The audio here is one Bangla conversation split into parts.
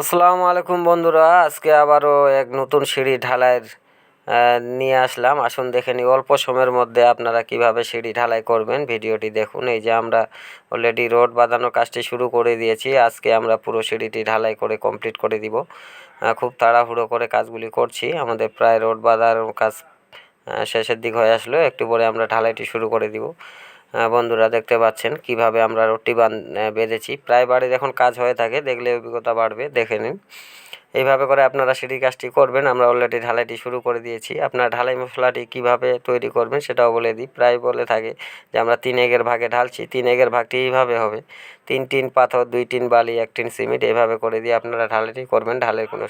আসসালামু আলাইকুম বন্ধুরা, আজকে আবারও এক নতুন সিঁড়ি ঢালাইয়ের নিয়ে আসলাম। আসুন দেখে নিই, অল্প সময়ের মধ্যে আপনারা কীভাবে সিঁড়ি ঢালাই করবেন। ভিডিওটি দেখুন, এই যে আমরা অলরেডি রোড বাঁধানোর কাজটি শুরু করে দিয়েছি। আজকে আমরা পুরো সিঁড়িটি ঢালাই করে কমপ্লিট করে দিব। খুব তাড়াহুড়ো করে কাজগুলি করছি। আমাদের প্রায় রোড বাঁধানোর কাজ শেষের দিক হয়ে আসলো। একটু পরে আমরা ঢালাইটি শুরু করে দিব। বন্ধুরা দেখতে পাচ্ছেন কীভাবে আমরা রোডটি বান বেঁধেছি। প্রায় বাড়ির এখন কাজ হয়ে থাকে দেখলে অভিজ্ঞতা বাড়বে, দেখে নিন। এইভাবে করে আপনারা সিঁড়ি কাজটি করবেন। আমরা অলরেডি ঢালাইটি শুরু করে দিয়েছি। আপনার ঢালাই মশলাটি কীভাবে তৈরি করবেন সেটাও বলে দিই। প্রায় বলে থাকে যে আমরা তিন এগের ভাগে ঢালছি, তিন এগের ভাগটি এইভাবে হবে। তিন টিন পাথর, দুই টিন বালি, এক টিন সিমেন্ট এইভাবে করে দিয়ে আপনারা ঢালাইটি করবেন। ঢালের কোনো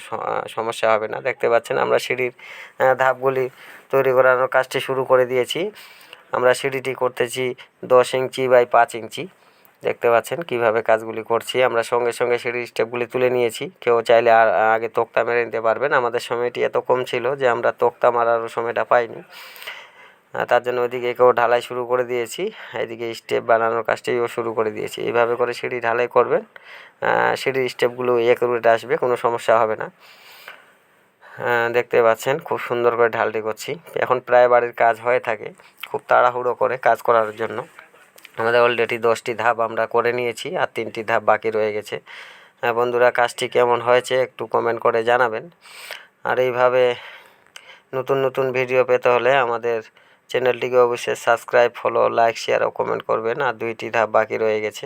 সমস্যা হবে না। দেখতে পাচ্ছেন আমরা সিঁড়ির ধাপগুলি তৈরি করানোর কাজটি শুরু করে দিয়েছি। আমরা সিঁড়িটি করতেছি দশ ইঞ্চি বাই পাঁচ ইঞ্চি। দেখতে পাচ্ছেন কীভাবে কাজগুলি করছি। আমরা সঙ্গে সঙ্গে সিঁড়ির স্টেপগুলি তুলে নিয়েছি। কেউ চাইলে আর আগে তোক্তা মেরে নিতে পারবেন। আমাদের সময়টি এত কম ছিল যে আমরা তোক্তা মারারও সময়টা পাইনি। তার জন্য ওইদিকে কেউ ঢালাই শুরু করে দিয়েছি। এদিকে স্টেপ বানানোর কাজটিও শুরু করে দিয়েছি। এইভাবে করে সিঁড়ি ঢালাই করবেন। সিঁড়ির স্টেপগুলো একুরেট আসবে, কোনো সমস্যা হবে না। দেখতে পাচ্ছেন খুব সুন্দর করে ঢালটি করছি। এখন প্রায় বাড়ির কাজ হয়ে থাকে। খুব তাড়াহুড়ো করে কাজ করার জন্য। আমাদের অলরেডি দশটি ধাপ আমরা করে নিয়েছি আর তিনটি ধাপ বাকি রয়ে গেছে। হ্যাঁ বন্ধুরা, কাজটি কেমন হয়েছে একটু কমেন্ট করে জানাবেন। আর এইভাবে নতুন নতুন ভিডিও পেতে হলে আমাদের চ্যানেলটিকে অবশ্যই সাবস্ক্রাইব ফলো লাইক শেয়ার ও কমেন্ট করবেন। আর দুইটি ধাপ বাকি রয়ে গেছে।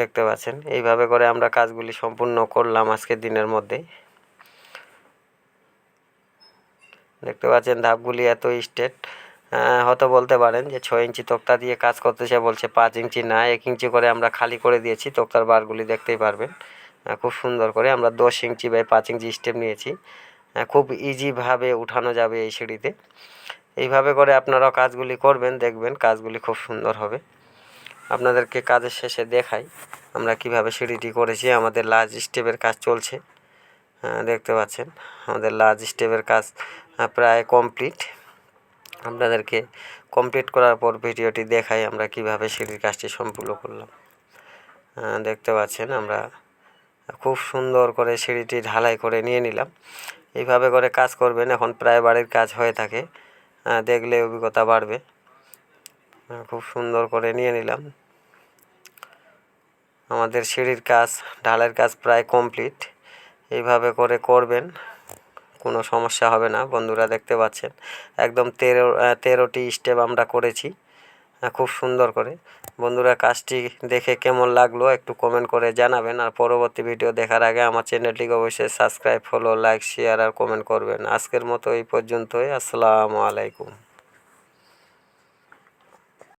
দেখতে পাচ্ছেন? এইভাবে করে আমরা কাজগুলি সম্পূর্ণ করলাম আজকের দিনের মধ্যে। দেখতে পাচ্ছেন, ধাপগুলি এত স্টেট হয়তো বলতে পারেন যে ছয় ইঞ্চি তক্তা দিয়ে কাজ করতেছে বলছে পাঁচ ইঞ্চি না, এক ইঞ্চি করে আমরা খালি করে দিয়েছি, তক্তার বারগুলি দেখতেই পারবেন। খুব সুন্দর করে আমরা দশ ইঞ্চি বাই পাঁচ ইঞ্চি স্টেপ নিয়েছি। খুব ইজিভাবে উঠানো যাবে এই সিঁড়িতে। এইভাবে করে আপনারাও কাজগুলি করবেন, দেখবেন কাজগুলি খুব সুন্দর হবে। আপনাদেরকে কাজের শেষে দেখাই আমরা কীভাবে সিঁড়িটি করেছি, আমাদের লার্জ স্টেপের কাজ চলছে। দেখতে পাচ্ছেন, আমাদের লার্জ স্টেপের কাজ প্রায় কমপ্লিট আপনাদেরকে কমপ্লিট করার পর ভিডিওটি দেখাই আমরা কীভাবে সিঁড়ির কাজটি সম্পূর্ণ করলাম। দেখতে পাচ্ছেন আমরা খুব সুন্দর করে সিঁড়িটি ঢালাই করে নিয়ে নিলাম। এইভাবে করে কাজ করবেন, এখন প্রায় বাড়ির কাজ হয়ে থাকে। দেখলে অভিজ্ঞতা বাড়বে। খুব সুন্দর করে নিয়ে নিলাম। আমাদের সিঁড়ির কাজ ঢালাইয়ের কাজ প্রায় কমপ্লিট এইভাবে করে করবেন। কোনো সমস্যা হবে না, বন্ধুরা দেখতে পাচ্ছেন। একদম তেরো তেরোটি স্টেপ আমরা করেছি খুব সুন্দর করে। বন্ধুরা কাজটি দেখে কেমন লাগল একটু কমেন্ট করে জানাবেন, আর পরবর্তী ভিডিও দেখার আগে আমার চ্যানেলটিকে অবশ্যই সাবস্ক্রাইব ফলো লাইক শেয়ার আর কমেন্ট করবেন। আজকের মতো এই পর্যন্তই, আসসালামু আলাইকুম।